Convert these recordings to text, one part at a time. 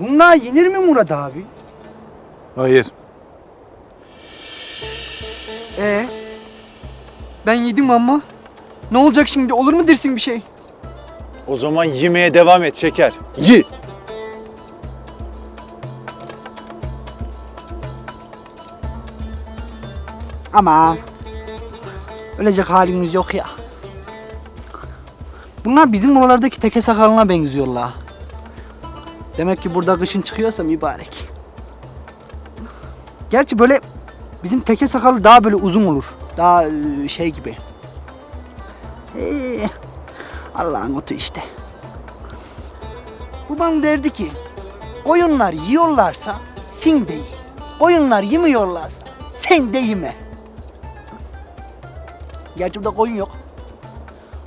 Bunlar yenir mi Murat abi? Hayır. Ee? Ben yedim ama. Ne olacak şimdi? Olur mu dersin bir şey? O zaman yemeye devam et şeker. Yi. Ama ölecek halimiz yok ya. Bunlar bizim oralardaki teke sakalına benziyorlar. Demek ki burada kışın çıkıyorsa mübarek. Gerçi böyle bizim teke sakalı daha böyle uzun olur. Daha e, şey gibi. Ee, Allah'ın otu işte. Babam derdi ki koyunlar yiyorlarsa sin de ye. Koyunlar yemiyorlarsa sen de yeme. Gerçi burada koyun yok.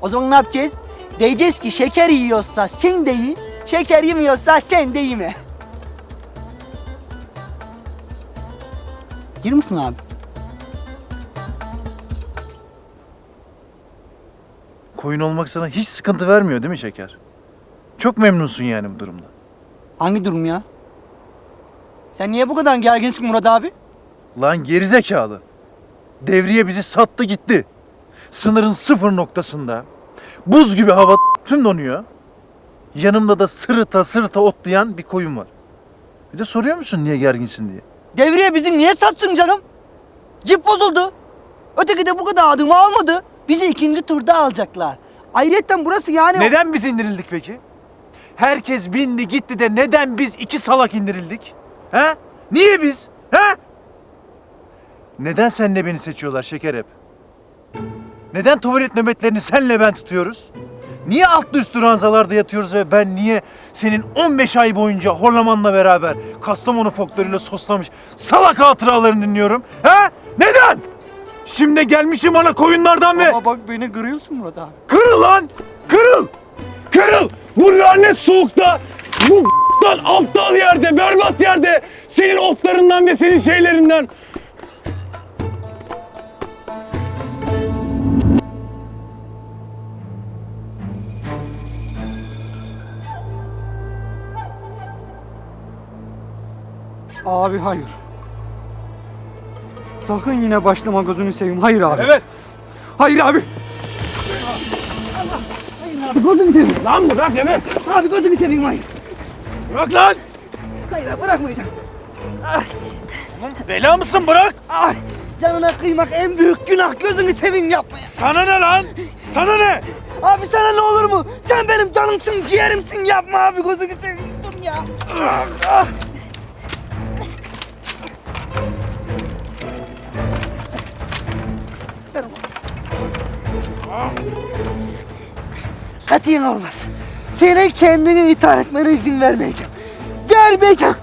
O zaman ne yapacağız? Diyeceğiz ki şeker yiyorsa sen de ye, şeker yemiyorsa sen de yeme. Gir misin abi? Koyun olmak sana hiç sıkıntı vermiyor değil mi Şeker? Çok memnunsun yani bu durumda. Hangi durum ya? Sen niye bu kadar gerginsin Murat abi? Lan gerizekalı. Devriye bizi sattı gitti. Sınırın sıfır noktasında. Buz gibi hava tüm donuyor. Yanımda da sırıta sırıta otlayan bir koyun var. Bir de soruyor musun niye gerginsin diye. Devriye bizi niye satsın canım? Cip bozuldu. Öteki de bu kadar adımı almadı. Bizi ikinci turda alacaklar. Ayrıca burası yani... Neden biz indirildik peki? Herkes bindi gitti de neden biz iki salak indirildik? He? Niye biz? He? Neden senle beni seçiyorlar şeker hep? Neden tuvalet nöbetlerini senle ben tutuyoruz? Niye altlı üstü ranzalarda yatıyoruz ve ben niye senin 15 ay boyunca Horlaman'la beraber Kastamonu folkloruyla soslamış salak hatıralarını dinliyorum? He? Neden? Şimdi gelmişim ana koyunlardan ve... Ama bak beni kırıyorsun Murat abi. Kırıl lan! Kırıl! Kırıl! Bu lanet soğukta! Bu aptal yerde, berbat yerde! Senin otlarından ve senin şeylerinden! Abi hayır. Sakın yine başlama gözünü seveyim. Hayır abi. Evet! Hayır abi. Hayır abi gözünü seveyim. Lan bırak evet! Abi gözünü seveyim hayır. Bırak lan! Hayır abi bırakmayacağım. Bela mısın bırak! Ay, canına kıymak en büyük günah. Gözünü seveyim yapma ya. Sana ne lan? Sana ne? Abi sana ne olur mu? Sen benim canımsın, ciğerimsin. Yapma abi gözünü seveyim. Dur ya. Ver Katiyen olmaz. Senin kendini ithal etmene izin vermeyeceğim. Vermeyeceğim.